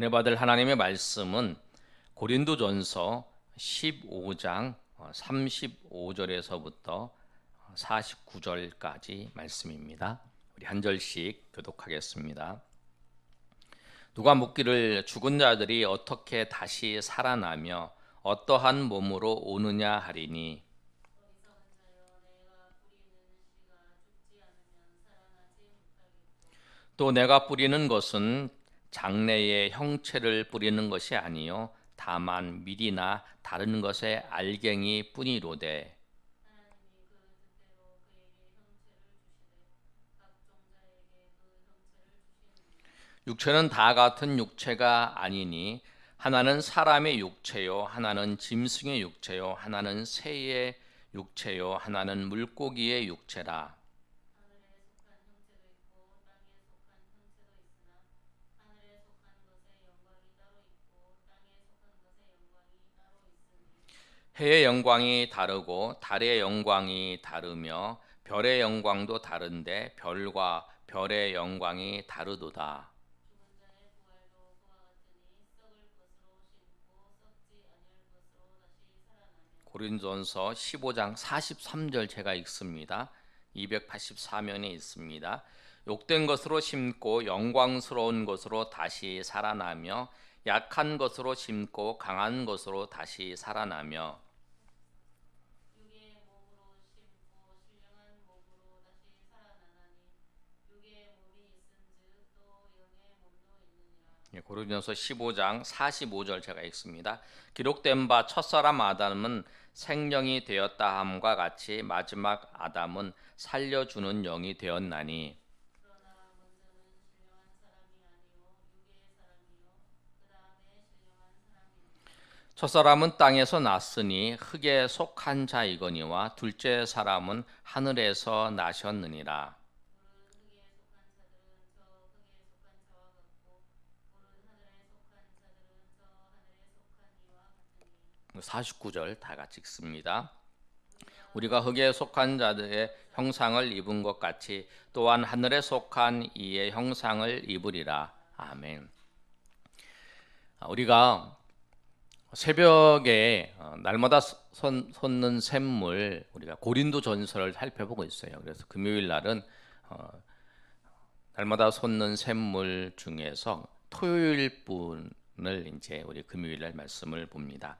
은혜 받을 하나님의 말씀은 고린도전서 15장 35절에서부터 49절까지 말씀입니다. 우리 한 절씩 교독하겠습니다. 누가 묻기를 죽은 자들이 어떻게 다시 살아나며 어떠한 몸으로 오느냐 하리니 또 내가 뿌리는 것은 장래의 형체를 뿌리는 것이 아니요 다만 밀이나 다른 것의 알갱이 뿐이로되. 육체는 다 같은 육체가 아니니 하나는 사람의 육체요 하나는 짐승의 육체요 하나는 새의 육체요 하나는 물고기의 육체라 해의 영광이 다르고 달의 영광이 다르며 별의 영광도 다른데 별과 별의 영광이 다르도다. 고린도전서 15장 43절 제가 읽습니다. 284면에 있습니다. 욕된 것으로 심고 영광스러운 것으로 다시 살아나며 약한 것으로 심고 강한 것으로 다시 살아나며 육의 몸으로 심고 신령한 몸으로 다시 살아나나니 육의 몸이 있은즉 또 영의 몸도 있느니라. 예, 고린도전서 15장 45절 제가 읽습니다. 기록된 바 첫사람 아담은 생령이 되었다 함과 같이 마지막 아담은 살려주는 영이 되었나니 첫사람은 땅에서 났으니 흙에 속한 자이거니와 둘째 사람은 하늘에서 나셨느니라. 물은 흙에 속한 자들은 저 흙에 속한 자와 같고 물은 하늘에 속한 자들은 저 하늘에 속한 이와 같으니 49절 다 같이 읽습니다. 우리가 흙에 속한 자들의 형상을 입은 것 같이 또한 하늘에 속한 이의 형상을 입으리라. 아멘. 아, 우리가 새벽에 어, 날마다 선, 솟는 샘물 우리가 고린도 전설을 살펴보고 있어요. 그래서 금요일 날은 어, 날마다 솟는 샘물 중에서 토요일 분을 이제 우리 금요일 날 말씀을 봅니다.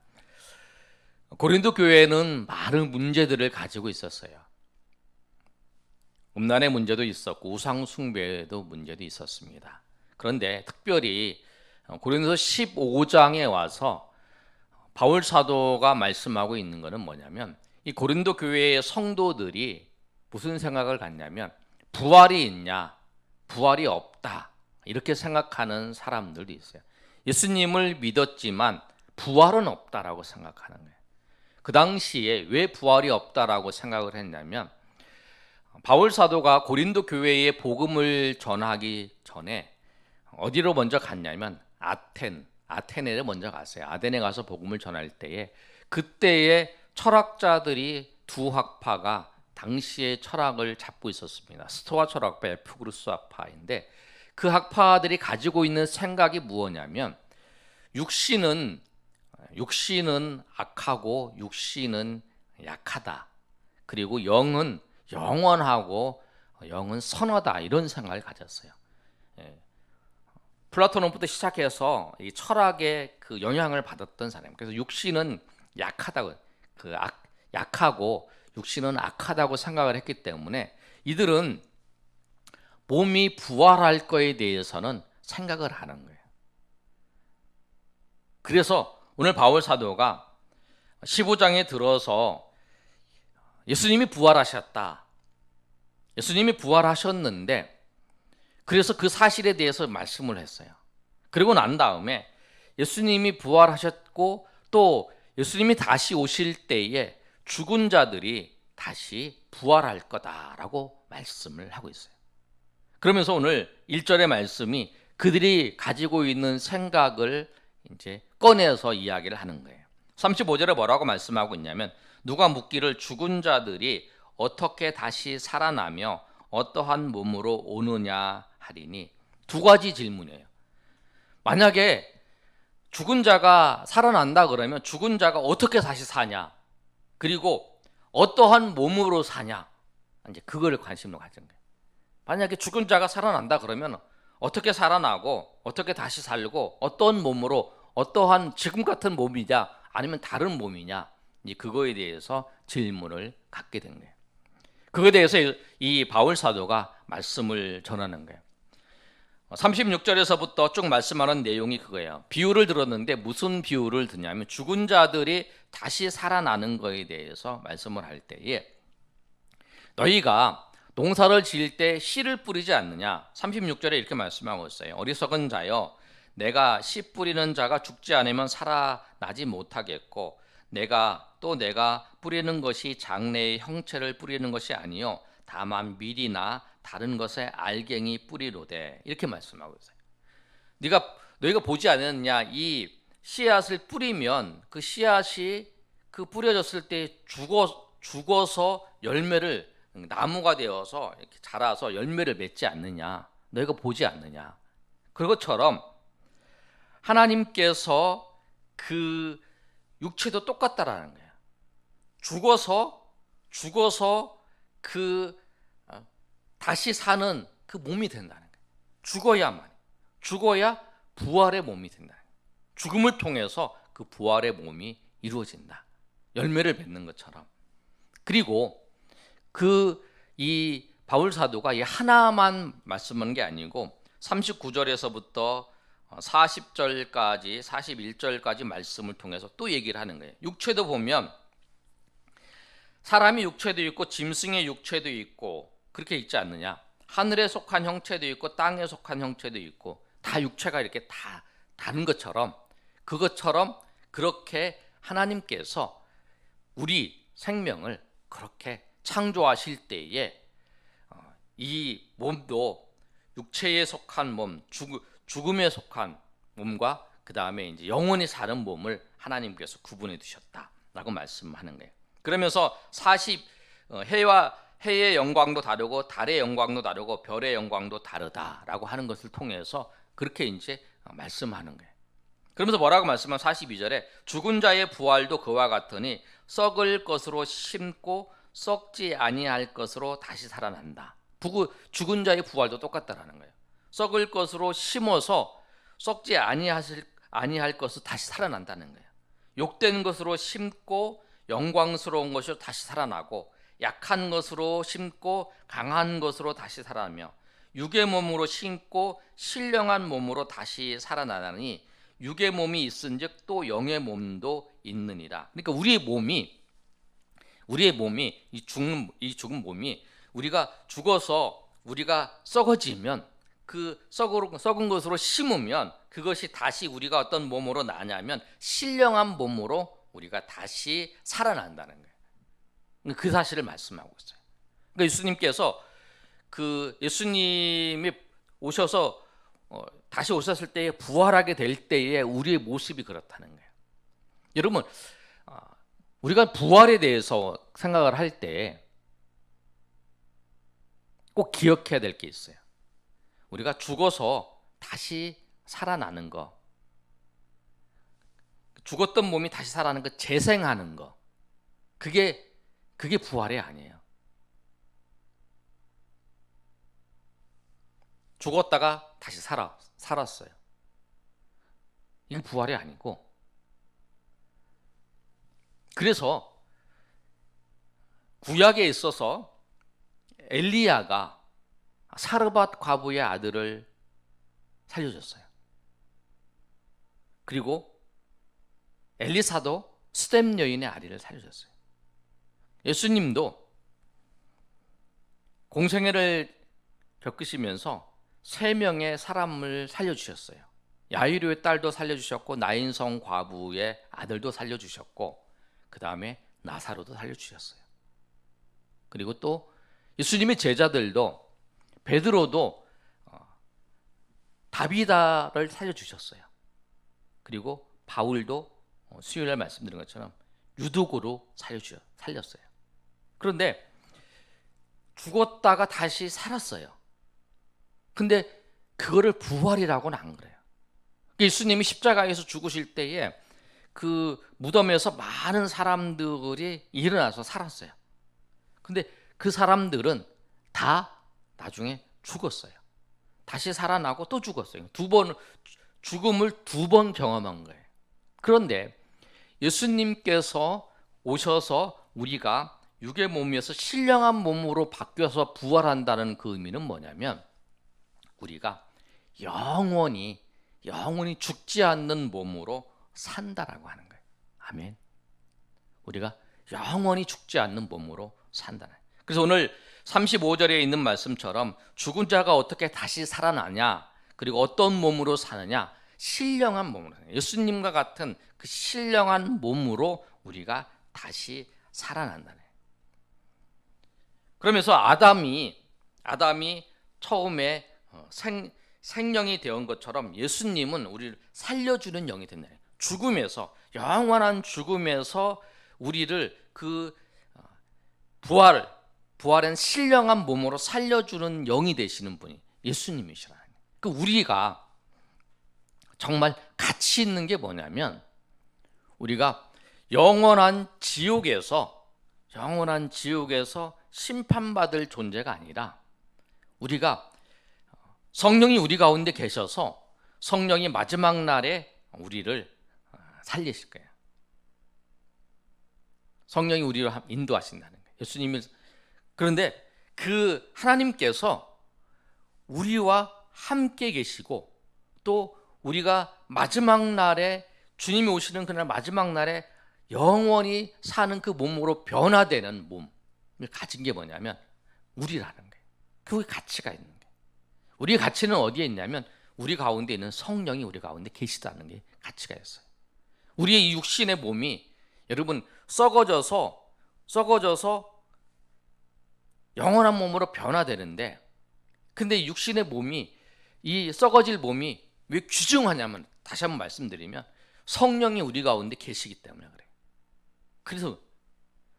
고린도 교회는 많은 문제들을 가지고 있었어요. 음란의 문제도 있었고 우상 숭배도 문제도 있었습니다. 그런데 특별히 고린도 15장에 와서 바울 사도가 말씀하고 있는 것은 뭐냐면 이 고린도 교회의 성도들이 무슨 생각을 갖냐면 부활이 있냐 부활이 없다 이렇게 생각하는 사람들도 있어요. 예수님을 믿었지만 부활은 없다라고 생각하는 거예요. 그 당시에 왜 부활이 없다라고 생각을 했냐면 바울 사도가 고린도 교회에 복음을 전하기 전에 어디로 먼저 갔냐면 아텐 아테네를 먼저 갔어요. 아테네 가서 복음을 전할 때에 그때의 철학자들이 두 학파가 당시의 철학을 잡고 있었습니다. 스토아 철학파, 에프그루스 학파인데 그 학파들이 가지고 있는 생각이 무엇냐면 육신은 육신은 악하고 육신은 약하다. 그리고 영은 영원하고 영은 선하다 이런 생각을 가졌어요. 예. 플라토노부터 시작해서 이 철학의 그 영향을 받았던 사람. 그래서 육신은 약하다고 그 악, 약하고 육신은 악하다고 생각을 했기 때문에 이들은 몸이 부활할 거에 대해서는 생각을 하는 거예요. 그래서 오늘 바울 사도가 15장에 들어서 예수님이 부활하셨다. 예수님이 부활하셨는데 그래서 그 사실에 대해서 말씀을 했어요. 그리고 난 다음에 예수님이 부활하셨고 또 예수님이 다시 오실 때에 죽은 자들이 다시 부활할 거다라고 말씀을 하고 있어요. 그러면서 오늘 1절의 말씀이 그들이 가지고 있는 생각을 이제 꺼내서 이야기를 하는 거예요. 35절에 뭐라고 말씀하고 있냐면 누가 묻기를 죽은 자들이 어떻게 다시 살아나며 어떠한 몸으로 오느냐 하리니 두 가지 질문이에요. 만약에 죽은 자가 살아난다 그러면 죽은 자가 어떻게 다시 사냐? 그리고 어떠한 몸으로 사냐? 이제 그거를 관심으로 가진 거예요. 만약에 죽은 자가 살아난다 그러면 어떻게 살아나고 어떻게 다시 살고 어떤 몸으로 어떠한 지금 같은 몸이냐 아니면 다른 몸이냐 이제 그거에 대해서 질문을 갖게 된 거예요. 그거에 대해서 이 바울 사도가 말씀을 전하는 거예요. 36절에서부터 쭉 말씀하는 내용이 그거예요. 비유를 들었는데 무슨 비유를 드냐면 죽은 자들이 다시 살아나는 거에 대해서 말씀을 할 때에 너희가 농사를 지을 때 씨를 뿌리지 않느냐? 36절에 이렇게 말씀하고 있어요. 어리석은 자여 내가 씨 뿌리는 자가 죽지 않으면 살아나지 못하겠고 내가 또 내가 뿌리는 것이 장래의 형체를 뿌리는 것이 아니요 다만 밀이나 다른 것에 알갱이 뿌리로되. 이렇게 말씀하고 있어요. 네가 너희가 보지 않았냐? 이 씨앗을 뿌리면 그 씨앗이 그 뿌려졌을 때 죽어 죽어서 열매를 나무가 되어서 이렇게 자라서 열매를 맺지 않느냐? 너희가 보지 않느냐? 그것처럼 하나님께서 그 육체도 똑같다라는 거예요. 죽어서 죽어서 그 어, 다시 사는 그 몸이 된다는 거예요. 죽어야만 죽어야 부활의 몸이 된다. 죽음을 통해서 그 부활의 몸이 이루어진다. 열매를 맺는 것처럼. 그리고 그 이 바울 사도가 이 하나만 말씀하는 게 아니고 39절에서부터 40절까지 41절까지 말씀을 통해서 또 얘기를 하는 거예요. 육체도 보면 사람이 육체도 있고 짐승의 육체도 있고 그렇게 있지 않느냐? 하늘에 속한 형체도 있고 땅에 속한 형체도 있고 다 육체가 이렇게 다 다른 것처럼 그것처럼 그렇게 하나님께서 우리 생명을 그렇게 창조하실 때에 어, 이 몸도 육체에 속한 몸, 죽, 죽음에 속한 몸과 그 다음에 이제 영원히 사는 몸을 하나님께서 구분해 두셨다라고 말씀하는 거예요. 그러면서 40 어, 해와 해의 영광도 다르고 달의 영광도 다르고 별의 영광도 다르다라고 하는 것을 통해서 그렇게 이제 어, 말씀하는 거예요. 그러면서 뭐라고 말씀하면 42절에 죽은 자의 부활도 그와 같으니 썩을 것으로 심고 썩지 아니할 것으로 다시 살아난다. 죽은 자의 부활도 똑같다라는 거예요. 썩을 것으로 심어서 썩지 아니하실 아니할 것을 다시 살아난다는 거예요. 욕된 것으로 심고 영광스러운 것으로 다시 살아나고 약한 것으로 심고 강한 것으로 다시 살아나며 육의 몸으로 심고 신령한 몸으로 다시 살아나니 육의 몸이 있은즉 또 영의 몸도 있느니라. 그러니까 우리의 몸이 우리의 몸이 이 죽는 이 죽은 몸이 우리가 죽어서 우리가 썩어지면 그 썩은, 썩은 것으로 심으면 그것이 다시 우리가 어떤 몸으로 나냐면 신령한 몸으로 우리가 다시 살아난다는 거예요. 그 사실을 말씀하고 있어요. 그러니까 예수님께서 그 예수님이 오셔서 어, 다시 오셨을 때에 부활하게 될 때에 우리의 모습이 그렇다는 거예요. 여러분 어, 우리가 부활에 대해서 생각을 할 때 꼭 기억해야 될 게 있어요. 우리가 죽어서 다시 살아나는 거, 죽었던 몸이 다시 살아나는 거, 재생하는 거, 그게 그게 부활이 아니에요. 죽었다가 다시 살아 살았어요. 이게 부활이 아니고 그래서 구약에 있어서 엘리야가 사르밧 과부의 아들을 살려줬어요. 그리고 엘리사도 스뎀 여인의 아리를 살려줬어요. 예수님도 공생애를 겪으시면서 세 명의 사람을 살려주셨어요. 야이로의 딸도 살려주셨고 나인성 과부의 아들도 살려주셨고 그 다음에 나사로도 살려주셨어요. 그리고 또 예수님의 제자들도 베드로도 어, 다비다를 살려주셨어요. 그리고 바울도 어, 수요일날 말씀드린 것처럼 유독으로 살려주 살렸어요. 그런데 죽었다가 다시 살았어요. 근데 그거를 부활이라고는 안 그래요. 그 예수님이 십자가에서 죽으실 때에 그 무덤에서 많은 사람들이 일어나서 살았어요. 근데 그 사람들은 다 나중에 죽었어요. 다시 살아나고 또 죽었어요. 두 번 죽음을 두 번 경험한 거예요. 그런데 예수님께서 오셔서 우리가 육의 몸에서 신령한 몸으로 바뀌어서 부활한다는 그 의미는 뭐냐면 우리가 영원히 영원히 죽지 않는 몸으로 산다라고 하는 거예요. 아멘. 우리가 영원히 죽지 않는 몸으로 산다는. 거예요. 그래서 오늘 35절에 있는 말씀처럼 죽은 자가 어떻게 다시 살아나냐, 그리고 어떤 몸으로 사느냐, 신령한 몸으로. 예수님과 같은 그 신령한 몸으로 우리가 다시 살아난다는. 거예요. 그러면서 아담이 아담이 처음에 어, 생 생령이 되온 것처럼 예수님은 우리를 살려주는 영이 된다. 죽음에서 영원한 죽음에서 우리를 그 어, 부활 부활한 신령한 몸으로 살려주는 영이 되시는 분이 예수님이시라. 그 우리가 정말 가치 있는 게 뭐냐면 우리가 영원한 지옥에서 영원한 지옥에서 심판받을 존재가 아니라 우리가 성령이 우리 가운데 계셔서 성령이 마지막 날에 우리를 어, 살리실 거예요. 성령이 우리를 인도하신다는 거예요. 예수님이 그런데 그 하나님께서 우리와 함께 계시고 또 우리가 마지막 날에 주님이 오시는 그날 마지막 날에 영원히 사는 그 몸으로 변화되는 몸을 가진 게 뭐냐면 우리라는 거예요. 그게 가치가 있는 거예요. 우리의 가치는 어디에 있냐면 우리 가운데 있는 성령이 우리 가운데 계시다는 게 가치가 있어요. 우리의 이 육신의 몸이 여러분 썩어져서 썩어져서 영원한 몸으로 변화되는데 근데 이 육신의 몸이 이 썩어질 몸이 왜 귀중하냐면 다시 한번 말씀드리면 성령이 우리 가운데 계시기 때문에 그래요. 그래서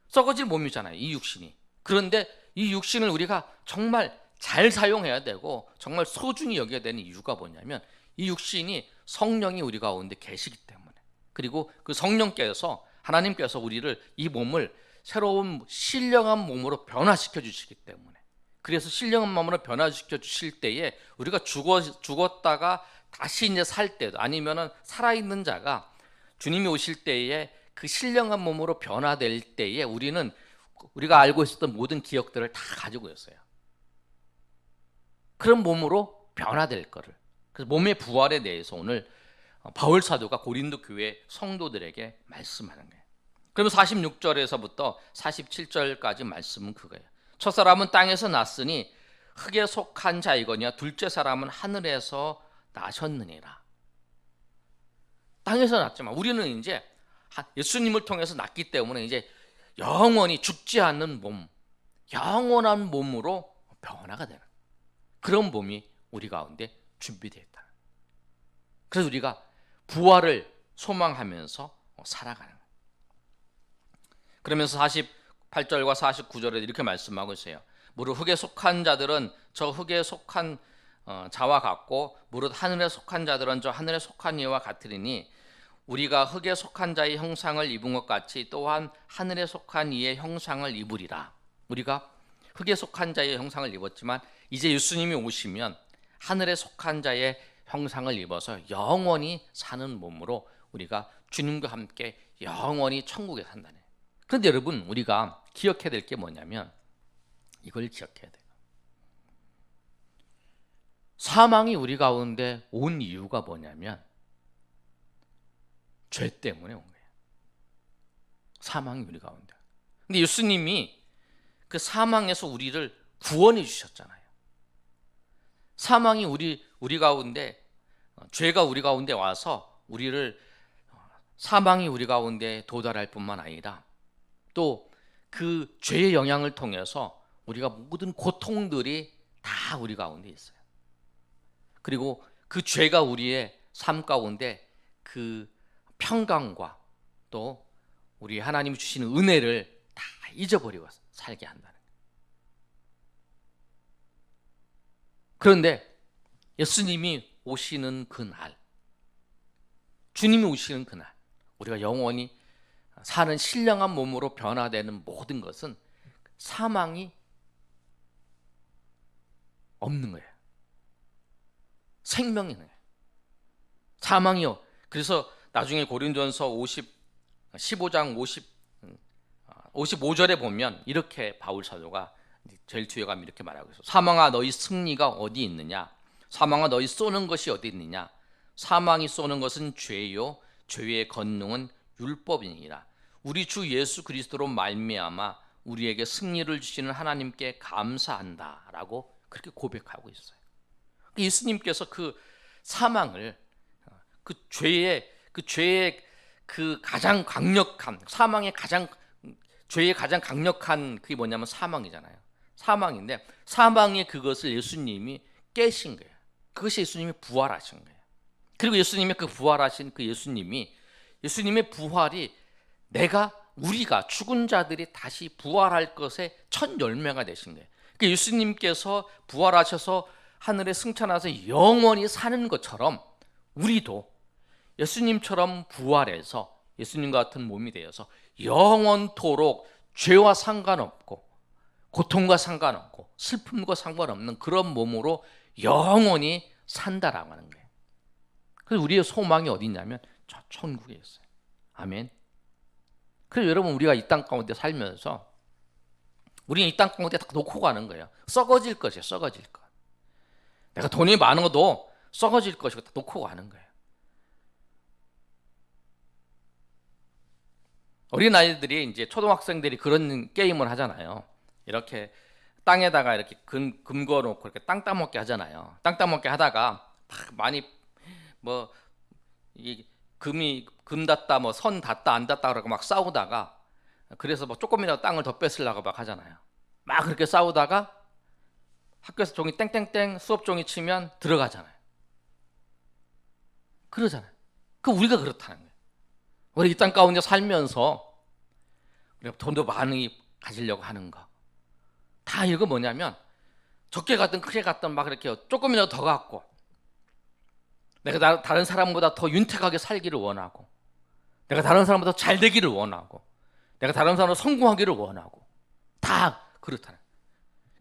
썩어질 몸이잖아요. 이 육신이. 그런데 이 육신을 우리가 정말 잘 사용해야 되고 정말 소중히 여겨야 되는 이유가 뭐냐면 이 육신이 성령이 우리 가운데 계시기 때문에 그리고 그 성령께서 하나님께서 우리를 이 몸을 새로운 신령한 몸으로 변화시켜 주시기 때문에 그래서 신령한 몸으로 변화시켜 주실 때에 우리가 죽어 죽었다가 다시 이제 살 때도 아니면은 살아 있는 자가 주님이 오실 때에 그 신령한 몸으로 변화될 때에 우리는 우리가 알고 있었던 모든 기억들을 다 가지고 있어요. 그런 몸으로 변화될 거를. 그래서 몸의 부활에 대해서 오늘 바울 사도가 고린도 교회 성도들에게 말씀하는 거예요. 그러면 46절에서부터 47절까지 말씀은 그거예요. 첫 사람은 땅에서 났으니 흙에 속한 자이거니와 둘째 사람은 하늘에서 나셨느니라. 땅에서 났지만 우리는 이제 예수님을 통해서 났기 때문에 이제 영원히 죽지 않는 몸, 영원한 몸으로 변화가 되는 그런 몸이 우리 가운데 준비되어 있다. 그래서 우리가 부활을 소망하면서 살아가는. 그러면서 48절과 49절에 이렇게 말씀하고 있어요. 무릇 흙에 속한 자들은 저 흙에 속한 어, 자와 같고 무릇 하늘에 속한 자들은 저 하늘에 속한 이와 같으리니 우리가 흙에 속한 자의 형상을 입은 것 같이 또한 하늘에 속한 이의 형상을 입으리라. 우리가 흙에 속한 자의 형상을 입었지만 이제 예수님이 오시면 하늘에 속한 자의 형상을 입어서 영원히 사는 몸으로 우리가 주님과 함께 영원히 천국에 산다네. 그런데 여러분 우리가 기억해야 될 게 뭐냐면 이걸 기억해야 돼요. 사망이 우리 가운데 온 이유가 뭐냐면 죄 때문에 온 거예요. 사망이 우리 가운데. 근데 예수님이 그 사망에서 우리를 구원해 주셨잖아요. 사망이 우리 우리 가운데 어, 죄가 우리 가운데 와서 우리를 어, 사망이 우리 가운데 도달할 뿐만 아니라 또 그 죄의 영향을 통해서 우리가 모든 고통들이 다 우리 가운데 있어요. 그리고 그 죄가 우리의 삶 가운데 그 평강과 또 우리 하나님이 주시는 은혜를 다 잊어버리고 살게 한다는 거예요. 그런데 예수님이 오시는 그 날, 주님이 오시는 그날 우리가 영원히 사는 신령한 몸으로 변화되는 모든 것은 사망이 없는 거예요. 생명이 거예요. 사망이요. 그래서 나중에 고린도전서 50 15장 50 55절에 보면 이렇게 바울 사도가 제일 뒤에 가면 이렇게 말하고 있어. 사망아 너희 승리가 어디 있느냐? 사망아 너희 쏘는 것이 어디 있느냐? 사망이 쏘는 것은 죄요 죄의 권능은 율법이니라. 우리 주 예수 그리스도로 말미암아 우리에게 승리를 주시는 하나님께 감사한다라고 그렇게 고백하고 있어요. 예수님께서 그 사망을 그 죄의 그 죄의 그 가장 강력한 사망의 가장 죄의 가장 강력한 그게 뭐냐면 사망이잖아요. 사망인데 사망의 그것을 예수님이 깨신 거예요. 그것이 예수님이 부활하신 거예요. 그리고 예수님의 그 부활하신 그 예수님이 예수님의 부활이 내가 우리가 죽은 자들이 다시 부활할 것의 첫 열매가 되신 거예요. 그 예수님께서 부활하셔서 하늘에 승천하서 영원히 사는 것처럼 우리도 예수님처럼 부활해서 예수님 같은 몸이 되어서 영원토록 죄와 상관없고 고통과 상관없고 슬픔과 상관없는 그런 몸으로 영원히 산다라고 하는 거예요. 그래서 우리의 소망이 어디 있냐면 저 천국에 있어요. 아멘. 그래서 여러분 우리가 이 땅 가운데 살면서 우리는 이 땅 가운데 다 놓고 가는 거예요. 썩어질 것이에요. 썩어질 것. 내가 돈이 많아도 썩어질 것이고 다 놓고 가는 거예요. 어린 아이들이 이제 초등학생들이 그런 게임을 하잖아요. 이렇게 땅에다가 이렇게 금, 금 거놓고 이렇게 땅 따먹게 하잖아요. 땅 따먹게 하다가 막 많이 뭐 이 금이 금 닿다 뭐 선 닿다 안 닿다 그러고 막 싸우다가 그래서 뭐 조금이라도 땅을 더 뺏으려고 막 하잖아요. 막 그렇게 싸우다가 학교에서 종이 땡땡땡 수업 종이 치면 들어가잖아요. 그러잖아요. 그 우리가 그렇다는 거예요. 우리 이 땅 가운데 살면서 우리가 돈도 많이 가지려고 하는 거. 다 이거 뭐냐면 적게 갔든 크게 갔든 막 이렇게 조금이라도 더 갖고 내가 나- 다른 사람보다 더 윤택하게 살기를 원하고 내가 다른 사람보다 잘 되기를 원하고 내가 다른 사람보다 성공하기를 원하고 다 그렇다는.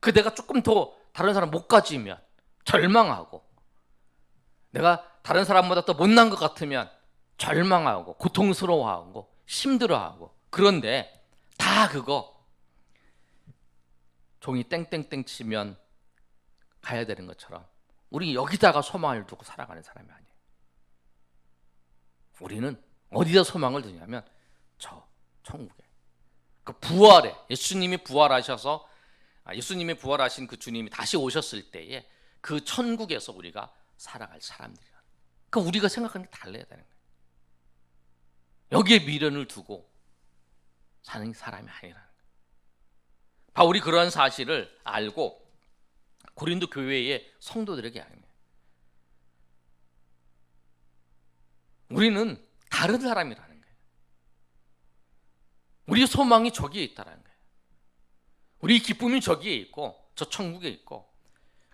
그 내가 조금 더 다른 사람 못 가지면 절망하고 내가 다른 사람보다 더 못난 것 같으면 절망하고 고통스러워하고 힘들어하고 그런데 다 그거 종이 땡땡땡 치면 가야 되는 것처럼 우리 여기다가 소망을 두고 살아가는 사람이 아니에요. 우리는 어디다 소망을 두냐면 저 천국에 그 부활에 예수님이 부활하셔서 아, 예수님이 부활하신 그 주님이 다시 오셨을 때에 그 천국에서 우리가 살아갈 사람들이라. 그 우리가 생각하는 게 달라야 되는 거예요. 여기에 미련을 두고 사는 사람이 아니라는 거예요. 바울이 그러한 사실을 알고 고린도 교회의 성도들에게 거예요. 우리는 다른 사람이라는 거예요. 우리의 소망이 저기에 있다라는 거예요. 우리 기쁨이 저기에 있고 저 천국에 있고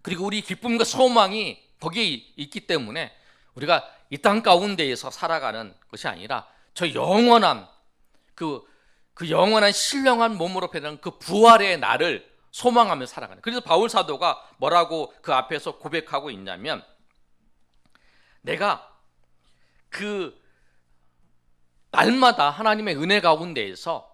그리고 우리 기쁨과 소망이 거기에 있기 때문에 우리가 이 땅 가운데에서 살아가는 것이 아니라 저 영원한 그, 그 영원한 신령한 몸으로 변하는 그 부활의 날을 소망하며 살아가는. 그래서 바울 사도가 뭐라고 그 앞에서 고백하고 있냐면 내가 그 날마다 하나님의 은혜 가운데에서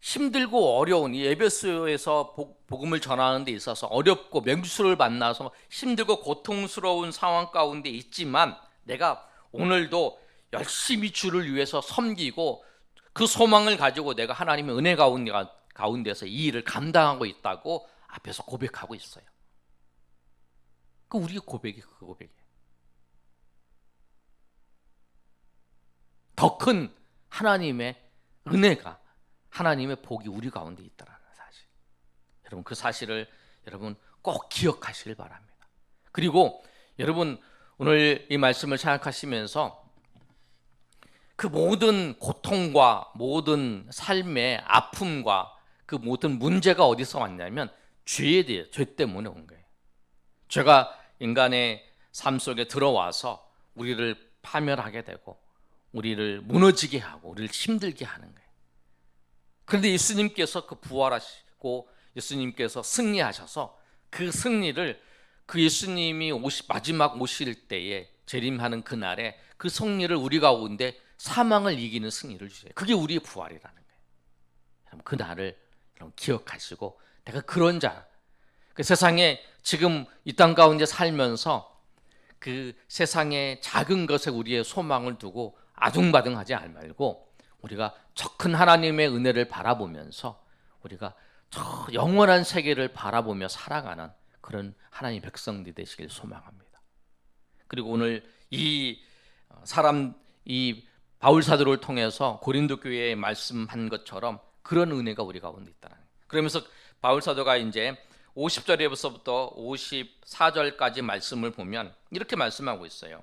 힘들고 어려운 이 에베소에서 복- 복음을 전하는 데 있어서 어렵고 맹수를 만나서 힘들고 고통스러운 상황 가운데 있지만 내가 오늘도 열심히 주를 위해서 섬기고 그 소망을 가지고 내가 하나님의 은혜 가운데 가 운데서 이 일을 감당하고 있다고 앞에서 고백하고 있어요. 그 우리의 고백이 그 고백이에요. 더 큰 하나님의 은혜가 하나님의 복이 우리 가운데 있다라는 사실. 여러분 그 사실을 여러분 꼭 기억하시길 바랍니다. 그리고 여러분 오늘 이 말씀을 생각하시면서 그 모든 고통과 모든 삶의 아픔과 그 모든 문제가 어디서 왔냐면 죄에 대해 죄 때문에 온 거예요. 죄가 인간의 삶 속에 들어와서 우리를 파멸하게 되고 우리를 무너지게 하고 우리를 힘들게 하는 거예요. 그런데 예수님께서 그 부활하시고 예수님께서 승리하셔서 그 승리를 그 예수님이 오시, 마지막 오실 때에 재림하는 그 날에 그 승리를 우리 가운데 사망을 이기는 승리를 주세요. 그게 우리의 부활이라는 거예요. 그 날을 기억하시고 내가 그런 자. 그 세상에 지금 이 땅 가운데 살면서 그 세상의 작은 것에 우리의 소망을 두고 아둥바둥하지 말고 우리가 저 큰 하나님의 은혜를 바라보면서 우리가 저 영원한 세계를 바라보며 살아가는 그런 하나님 백성들이 되시길 소망합니다. 그리고 오늘 이 사람 이 바울 사도를 통해서 고린도 교회에 말씀한 것처럼 그런 은혜가 우리 가운데 있다는 거예요. 그러면서 바울 사도가 이제 50절에서부터 54절까지 말씀을 보면 이렇게 말씀하고 있어요.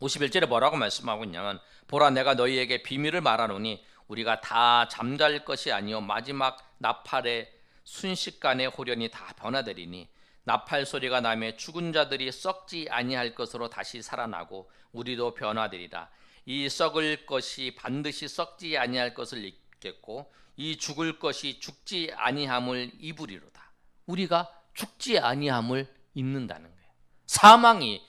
51절에 뭐라고 말씀하고 있냐면 보라 내가 너희에게 비밀을 말하노니 우리가 다 잠잘 것이 아니요 마지막 나팔의 순식간에 호련이 다 변화되리니 나팔 소리가 나매 죽은 자들이 썩지 아니할 것으로 다시 살아나고 우리도 변화되리라 이 썩을 것이 반드시 썩지 아니할 것을 입겠고 이 죽을 것이 죽지 아니함을 입으리로다 우리가 죽지 아니함을 입는다는 거예요 사망이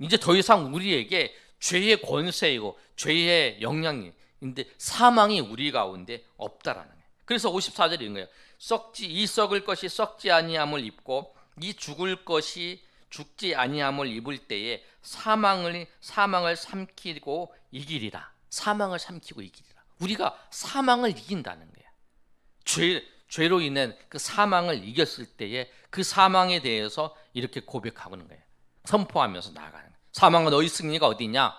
이제 더 이상 우리에게 죄의 권세이고 죄의 영향인데 사망이 우리 가운데 없다라는 거예요. 그래서 54절인 거예요. 썩지 이 썩을 것이 썩지 아니함을 입고 이 죽을 것이 죽지 아니함을 입을 때에 사망을 사망을 삼키고 이기리라. 사망을 삼키고 이기리라. 우리가 사망을 이긴다는 거예요. 죄 죄로 인한 그 사망을 이겼을 때에 그 사망에 대해서 이렇게 고백하는 거예요. 선포하면서 나가는 거예요. 사망과 너희 승리가 어디냐?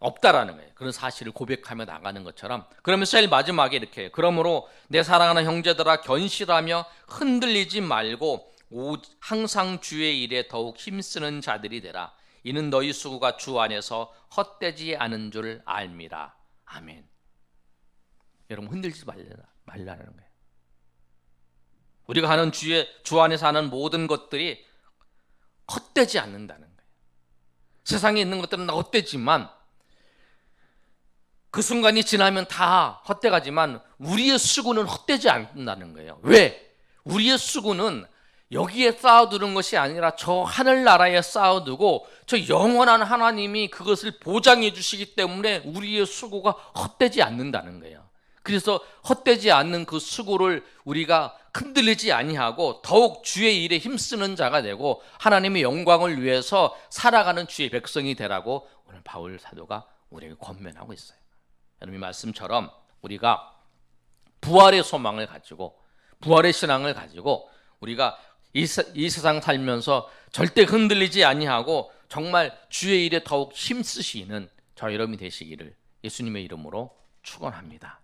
없다라는 거예요. 그런 사실을 고백하며 나가는 것처럼 그러면서 제일 마지막에 이렇게. 그러므로 내 사랑하는 형제들아 견실하며 흔들리지 말고 오- 항상 주의 일에 더욱 힘쓰는 자들이 되라. 이는 너희 수고가 주 안에서 헛되지 않은 줄 알미라. 아멘. 여러분 흔들지 말라, 말라는 거예요. 우리가 하는 주의 주 안에서 하는 모든 것들이 헛되지 않는다는 거예요. 세상에 있는 것들은 다 헛되지만 그 순간이 지나면 다 헛되가지만 우리의 수고는 헛되지 않는다는 거예요. 왜? 우리의 수고는 여기에 쌓아두는 것이 아니라 저 하늘나라에 쌓아두고 저 영원한 하나님이 그것을 보장해 주시기 때문에 우리의 수고가 헛되지 않는다는 거예요. 그래서 헛되지 않는 그 수고를 우리가 흔들리지 아니하고 더욱 주의 일에 힘쓰는 자가 되고 하나님의 영광을 위해서 살아가는 주의 백성이 되라고 오늘 바울 사도가 우리에게 권면하고 있어요. 여러분 이 말씀처럼 우리가 부활의 소망을 가지고 부활의 신앙을 가지고 우리가 이, 세- 이 세상 살면서 절대 흔들리지 아니하고 정말 주의 일에 더욱 힘쓰시는 저 여러분이 되시기를 예수님의 이름으로 축원합니다.